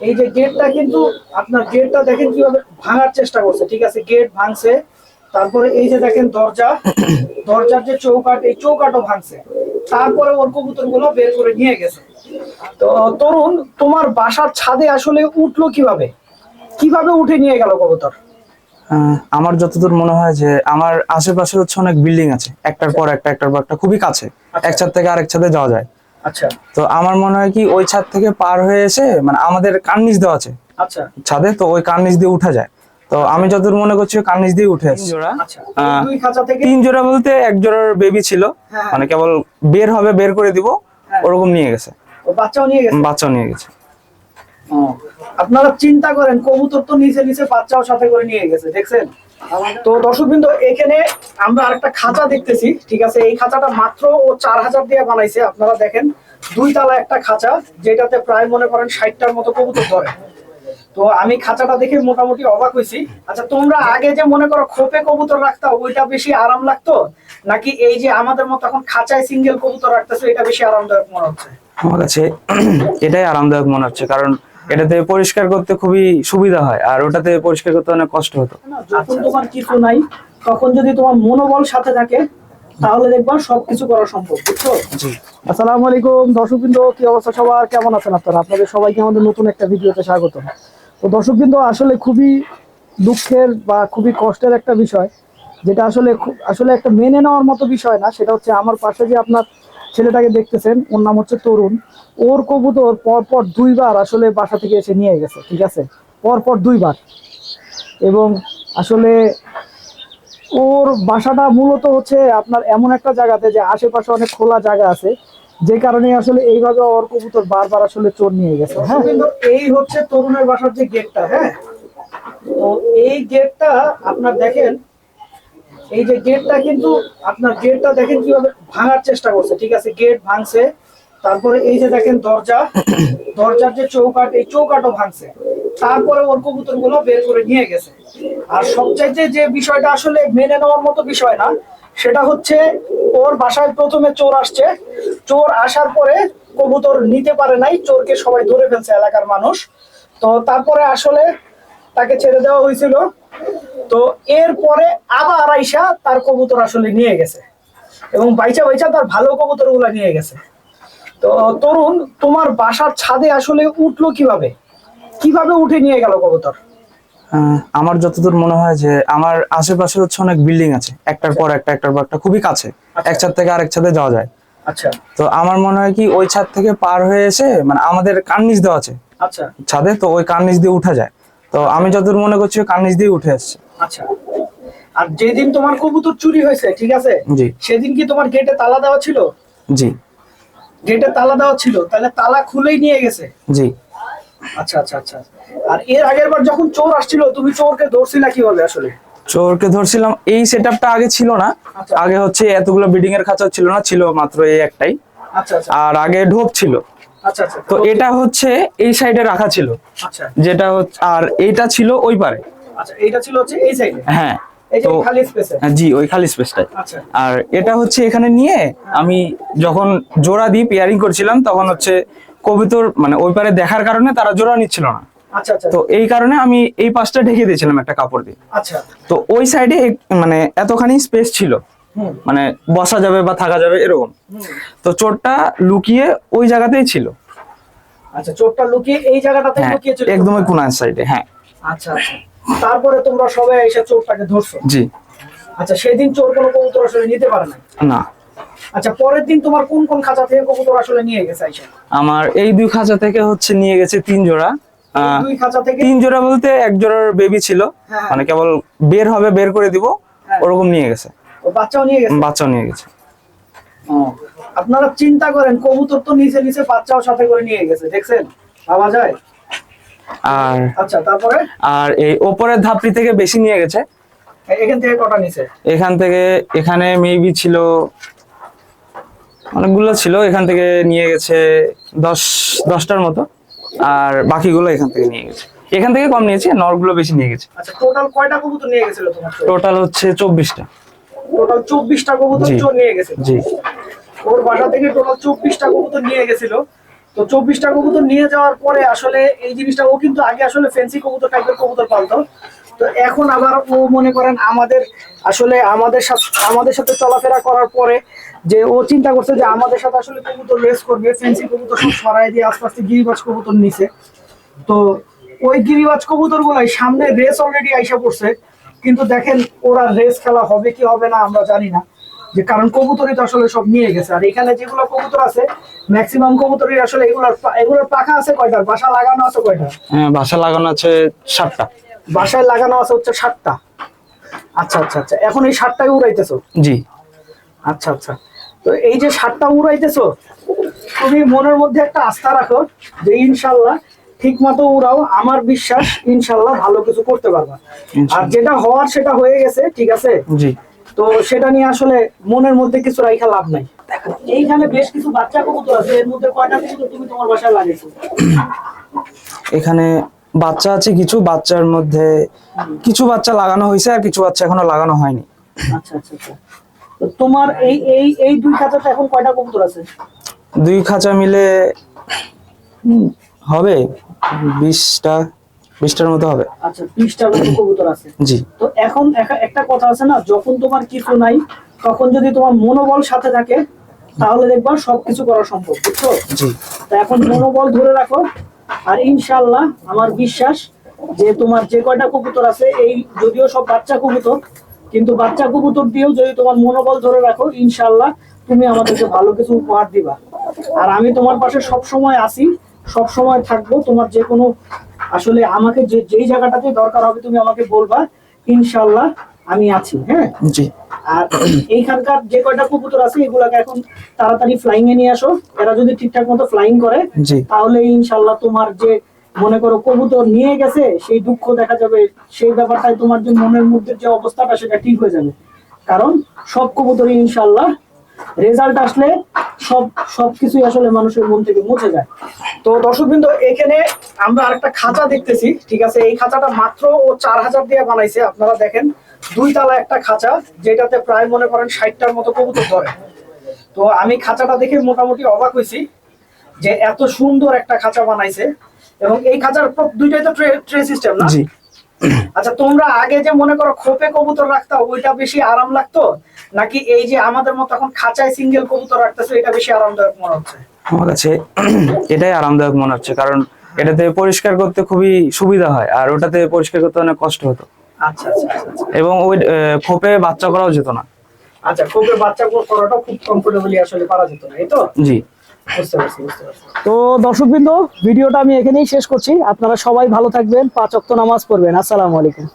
এই যে গেটটা কিন্তু আপনার গেটটা দেখেন কীভাবে ভাঙার চেষ্টা করছে ঠিক আছে? গেট ভাঙছে তারপরে এই যে দেখেন দরজা দরজার যে চৌকাট এই চৌকাটও ভাঙছে। তারপরে ওর কবুতরগুলো বের করে নিয়ে গেছে। তো তরুণ তোমার বাসার ছাদে আসলে উঠল কীভাবে? কীভাবে উঠে নিয়ে গেল কবুতর? আমার যতদূর মনে হয় যে আমার আশেপাশে হচ্ছে অনেক বিল্ডিং আছে। একটার পর একটা একটার পর একটা খুবই কাছে। এক ছাদ থেকে আরেক ছাদে যাওয়া যায়। আচ্ছা। তো আমার মনে হয় কি ওই ছাদ থেকে পার হয়ে এসে মানে আমাদের কার্নিশ দেওয়া আছে। আচ্ছা। ছাদে তো ওই কার্নিশ দিয়ে উঠা যায়। তো আমি যতদূর মনে করছি কার্নিশ দিয়ে উঠে আসছে জোড়া? আচ্ছা। এই দুই খাঁচা থেকে? তিন জোড়া বলতে এক জোড়ার বেবি ছিল। হ্যাঁ। মানে কেবল বের হবে বের করে দিব হ্যাঁ। ওরকম নিয়ে গেছে। ও বাচ্চাও নিয়ে গেছে? বাচ্চাও নিয়ে গেছে। আপনারা চিন্তা করেন কবুতর তো নিচে নিচে বাচ্চাও সাথে করে নিয়ে গেছে দেখছেন? তো দর্শকবৃন্দ, এখানে আমরা আরেকটা খাঁচা দেখতেছি, ঠিক আছে? এই খাঁচাটা মাত্র ও চার হাজার দিয়ে বানাইছে, আপনারা দেখেন, দুই তালা একটা খাঁচা, যেটাতে প্রায় মনে করেন ষাটটার মতো কবুতর ধরে। তো আমি খাঁচাটা দেখে মোটামুটি অবাক হয়েছি। আচ্ছা তোমরা আগে যে মনে করো খোপে কবুতর রাখতা, ওইটা বেশি আরাম লাগতো? নাকি এই যে আমাদের মতো এখন খাঁচায় সিঙ্গেল কবুতর রাখতেছে, এটা বেশি আরামদায়ক মনে হচ্ছে? আমার কাছে এটাই আরামদায়ক মনে হচ্ছে, কারণ এটাতে পরিষ্কার করতে খুবই সুবিধা হয় আর ওটাতে পরিষ্কার করতে অনেক কষ্ট হতো। যখন তোমার কিছু নাই তখন যদি তোমার মনোবল সাথে থাকে তাহলে দেখবা সবকিছু করা সম্ভব বুঝছ? জি। আসসালামু আলাইকুম দর্শকবৃন্দ কি অবস্থা সবার? কেমন আছেন আপনারা? আপনাদের সবাইকে আমাদের নতুন একটা ভিডিওতে স্বাগত। তো দর্শকবৃন্দ আসলে খুবই দুঃখের বা খুবই কষ্টের একটা বিষয় যেটা আসলে আসলে একটা মেনে নেওয়ার মতো বিষয় না সেটা হচ্ছে আমার পাশে যে আপনার ছেলেটাকে দেখতেছেন, ওর নাম হচ্ছে তরুণ। ওর কবুতর পরপর দুইবার আসলে বাসা থেকে এসে নিয়ে গেছে, ঠিক আছে? পরপর দুইবার। এবং আসলে ওর বাসাটা মূলত হচ্ছে আপনার এমন একটা জায়গাতে যে আশেপাশে অনেক খোলা জায়গা আছে, যে কারণে আসলে এইভাবে ওর কবুতর বারবার আসলে চোর নিয়ে গেছে হ্যাঁ? এই হচ্ছে তরুণের বাসার যে গেটটা হ্যাঁ? তো এই গেটটা আপনার দেখেন এই যে গেটটা কিন্তু আপনার গেটটা দেখেন কীভাবে ভাঙার চেষ্টা করছে ঠিক আছে? গেট ভাঙছে তারপরে এই যে দেখেন দরজা দরজার যে চৌকাট এই চৌকাটও ভাঙছে। তারপরে ওর কবুতরগুলো বের করে নিয়ে গেছে। আর সবচাইতে যে বিষয়টা আসলে মেনে নেওয়ার মতো বিষয় না সেটা হচ্ছে ওর বাসায় প্রথমে চোর আসছে। চোর আসার পরে কবুতর নিতে পারে নাই চোরকে সবাই ধরে ফেলছে এলাকার মানুষ। তো তারপরে আসলে তাকে ছেড়ে দেওয়া হয়েছিল। তো এরপরে আবার আইসা তার কবুতর আসলে নিয়ে গেছে। এবং বাইচা বাইচা তার ভালো কবুতরগুলা নিয়ে গেছে। তো তরুণ তোমার বাসার ছাদে আসলে উঠল কীভাবে? কীভাবে উঠে নিয়ে গেল কবুতর? আমার যতদূর মনে হয় যে আমার আশেপাশে হচ্ছে অনেক বিল্ডিং আছে। একটার পর একটা একটার পর একটা খুবই কাছে। এক ছাদ থেকে আরেক ছাদে যাওয়া যায়। আচ্ছা। তো আমার মনে হয় কি ওই ছাদ থেকে পার হয়ে এসে মানে আমাদের কার্নিশ দেওয়া আছে। আচ্ছা। ছাদে তো ওই কার্নিশ দিয়ে উঠা যায়। তো আমি যতদূর মনে করছি ওই কার্নিশ দিয়ে উঠে আসছে। আচ্ছা। আর যেদিন তোমার কবুতর চুরি হয়েছে ঠিক আছে? সেদিন কি তোমার গেটে তালা দেওয়া ছিল? জি। গেটে তালা দেওয়া ছিল তাহলে তালা খুলেই নিয়ে গেছে? জি। আচ্ছা আচ্ছা আচ্ছা। আর এর আগের বার যখন চোর আসছিল তুমি চোরকে ধরছিলা কীভাবে আসলে? চোরকে ধরছিলাম এই সেট আগে ছিল না। আচ্ছা। আগে হচ্ছে এতগুলো বিল্ডিং এর খাঁচা ছিল না ছিল মাত্র এই একটাই। আচ্ছা আচ্ছা। আর আগে ঢোপ ছিল। আচ্ছা আচ্ছা। তো এটা হচ্ছে এই সাইডে রাখা ছিল। আচ্ছা। যেটা হচ্ছে আর এটা ছিল ওই পারে। আচ্ছা এইটা ছিল হচ্ছে এই সাইডে হ্যাঁ তো জি ওই খালি স্পেসটাই আচ্ছা। আর এটা হচ্ছে এখানে নিয়ে আমি যখন জোড়া দিয়ে পেয়ারিং করছিলাম তখন হচ্ছে কবিতর মানে ওই পারে দেখার কারণে তারা জোড়া নিচ্ছিল না। আচ্ছা আচ্ছা। তো এই কারণে আমি এই পাশটা ঢেকে দিয়েছিলাম একটা কাপড় দিয়ে। আচ্ছা। তো ওই সাইডে মানে এতখানি স্পেস ছিল। মানে বসা যাবে বা থাকা যাবে এরকম। তো চোরটা লুকিয়ে ওই জায়গাতেই ছিল। আচ্ছা চোরটা লুকিয়ে এই জায়গাটাতে হ্যাঁ লুকিয়ে ছিল একদমই কোনার সাইডে হ্যাঁ। আচ্ছা আচ্ছা। তারপরে তোমরা সবাই এসে চোরটাকে ধরছো। জি। আচ্ছা সেদিন চোর কোনো কবুতর আসলে নিতে পারে না না। আচ্ছা পরের দিন তোমার কোন কোন খাঁচা থেকে কবুতর আসলে নিয়ে গেছে আইসা? আমার এই দুই খাঁচা থেকে হচ্ছে নিয়ে গেছে তিন জোড়া। দুই খাঁচা থেকে? তিন জোড়া বলতে এক জোড়ার বেবি ছিল। হ্যাঁ। মানে কেবল বের হবে বের করে দিব হ্যাঁ। ওরকম নিয়ে গেছে। বাচ্চাও নিয়ে গেছে? বাচ্চাও নিয়ে গেছে। আপনারা চিন্তা করেন কবুতর তো নিচে নিচে বাচ্চাও সাথে করে নিয়ে গেছে দেখছেন? ভাবা যায়? আর আচ্ছা তারপরে? আর এই ওপরের ধাপড়ি থেকে বেশি নিয়ে গেছে। এখান থেকে কটা নিচে এখান থেকে এখানে মেবি ছিল অনেকগুলো ছিল এখান থেকে নিয়ে গেছে দশ দশটার মতো। আর বাকিগুলো এখান থেকে নিয়ে গেছে। এখান থেকে কম নিয়েছে নরগুলো বেশি নিয়ে গেছে। আচ্ছা টোটাল কয়টা কবুতর নিয়ে গেছিল তোমার টোটাল হচ্ছে চব্বিশটা। টোটাল চব্বিশটা কবুতর নিয়ে গেছিল? জি। ওর বাসা থেকে টোটাল চব্বিশটা কবুতর নিয়ে গেছিল। তো চব্বিশটা কবুতর নিয়ে যাওয়ার পরে আসলে এই জিনিসটা, ও কিন্তু আগে আসলে ফেন্সি কবুতর টাইপের কবুতর পালতো। তো এখন আবার ও মনে করেন আমাদের আসলে আমাদের সাথে আমাদের সাথে চলাফেরা করার পরে যে ও চিন্তা করছে যে আমাদের সাথে আসলে কবুতর রেস করবে ফেন্সি কবুতর সব সরাই দিয়ে আস্তে আস্তে গিরিবাজ কবুতর নিছে। তো ওই গিরিবাজ কবুতর গুলাই সামনে রেস অলরেডি আইসা পড়ছে, কিন্তু দেখেন ওরা রেস খেলা হবে কি হবে না আমরা জানি না। যে কারণ কবুতরই তো আসলে সব নিয়ে গেছে। আর এখানে যেগুলো কবুতর আছে ম্যাক্সিমাম কবুতরই আসলে এগুলোর এগুলোর পাখা আছে কয়টা বাসা লাগানো আছে কয়টা? হ্যাঁ, বাসা লাগানো আছে সাতটা। বাসায় লাগানো আছে হচ্ছে সাতটা। আচ্ছা আচ্ছা আচ্ছা। এখন এই সাতটাই উড়াইতেছো? জি। আচ্ছা আচ্ছা। তো এই যে সাতটা উড়াইতেছো তুমি মনের মধ্যে একটা আস্থা রাখো যে ইনশাল্লাহ ঠিক মতো উড়াও। আমার বিশ্বাস ইনশাল্লাহ ভালো কিছু করতে পারবা। আর যেটা হওয়ার সেটা হয়ে গেছে ঠিক আছে? জি। তো সেটা নিয়ে আসলে মনের মধ্যে কিছু রাখা লাভ নাই। এইখানে বেশ কিছু বাচ্চা কবুতর আছে এর মধ্যে কয়টা কবুতর তুমি তোমার বাসায় লাগাইছো এখানে বাচ্চা আছে কিছু বাচ্চার মধ্যে কিছু বাচ্চা লাগানো হয়েছে আর কিছু বাচ্চা এখনও লাগানো হয়নি। আচ্ছা আচ্ছা আচ্ছা। তো তোমার এই এই এই দুই খাঁচাতে এখন কয়টা কবুতর আছে? দুই খাঁচা মিলে হবে বিশটা। বিশটার মতো হবে। আচ্ছা বিশটা মতো কবুতর আছে। জি। তো এখন একটা কথা আছে না যখন তোমার কিছু নাই তখন যদি তোমার মনোবল সাথে থাকে তাহলে দেখবা সবকিছু করা সম্ভব বুঝছ? জি। তা এখন মনোবল ধরে রাখো আর ইনশাল্লাহ আমার বিশ্বাস যে তোমার যে কয়টা কবুতর আছে এই যদিও সব বাচ্চা কবুতর কিন্তু বাচ্চা কবুতর দিয়েও যদি তোমার মনোবল ধরে রাখো ইনশাল্লাহ তুমি আমাদেরকে ভালো কিছু উপহার দিবা। আর আমি তোমার পাশে সব সময় আছি সব সময় থাকব তোমার যে কোনো আসলে আমাকে যে যেই জায়গাটাতে দরকার হবে তুমি আমাকে বলবা ইনশাল্লাহ আমি আছি হ্যাঁ? জি। আর এইখানকার যে কয়টা কবুতর আছে এগুলাকে এখন তাড়াতাড়ি ফ্লাইং এ নিয়ে আসো। এরা যদি ঠিকঠাক মতো ফ্লাইং করে তাহলে ইনশাল্লাহ তোমার যে মনে করো কবুতর নিয়ে গেছে সেই দুঃখ দেখা যাবে সেই ব্যাপারটাই তোমার যে মনের মধ্যে যে অবস্থাটা সেটা ঠিক হয়ে যাবে। কারণ সব কবুতরই ইনশাল্লাহ রেজাল্ট আসলে সব সবকিছুই আসলে মানুষের মন থেকে মুছে যায়। তো দর্শকবৃন্দ এখানে আমরা আরেকটা খাঁচা দেখতেছি ঠিক আছে? এই খাঁচাটা মাত্র ও চার হাজার দিয়ে বানাইছে আপনারা দেখেন। দুই তালা একটা খাঁচা যেটাতে প্রায় মনে করেন ষাটটার মতো কবুতর ধরে। তো আমি খাঁচাটা দেখে মোটামুটি অবাক হয়েছি যে এত সুন্দর একটা খাঁচা বানাইছে। এবং এই খাঁচার দুইটাই তো ট্রে সিস্টেম না? আচ্ছা তোমরা আগে যে মনে করো খোপে কবুতর রাখতা ওইটা বেশি আরাম লাগতো? নাকি এই যে আমাদের মতো এখন খাঁচায় সিঙ্গেল কবুতর রাখতেছে এটা বেশি আরামদায়ক মনে হচ্ছে? আমার কাছে এটাই আরামদায়ক মনে হচ্ছে কারণ এটাতে পরিষ্কার করতে খুবই সুবিধা হয় আর ওটাতে পরিষ্কার করতে অনেক কষ্ট হতো। আচ্ছা আচ্ছা আচ্ছা, এবং ওই খোপে বাচ্চা করাও যেত না। আচ্ছা খোপে বাচ্চা করাটা খুব কমফোর্টেবলি আসলে পারা যেত না এই তো? জি। তো দর্শকবৃন্দ ভিডিওটা আমি এখানেই শেষ করছি। আপনারা সবাই ভালো থাকবেন পাঁচ অক্ত নামাজ পড়বেন। আসসালামু আলাইকুম।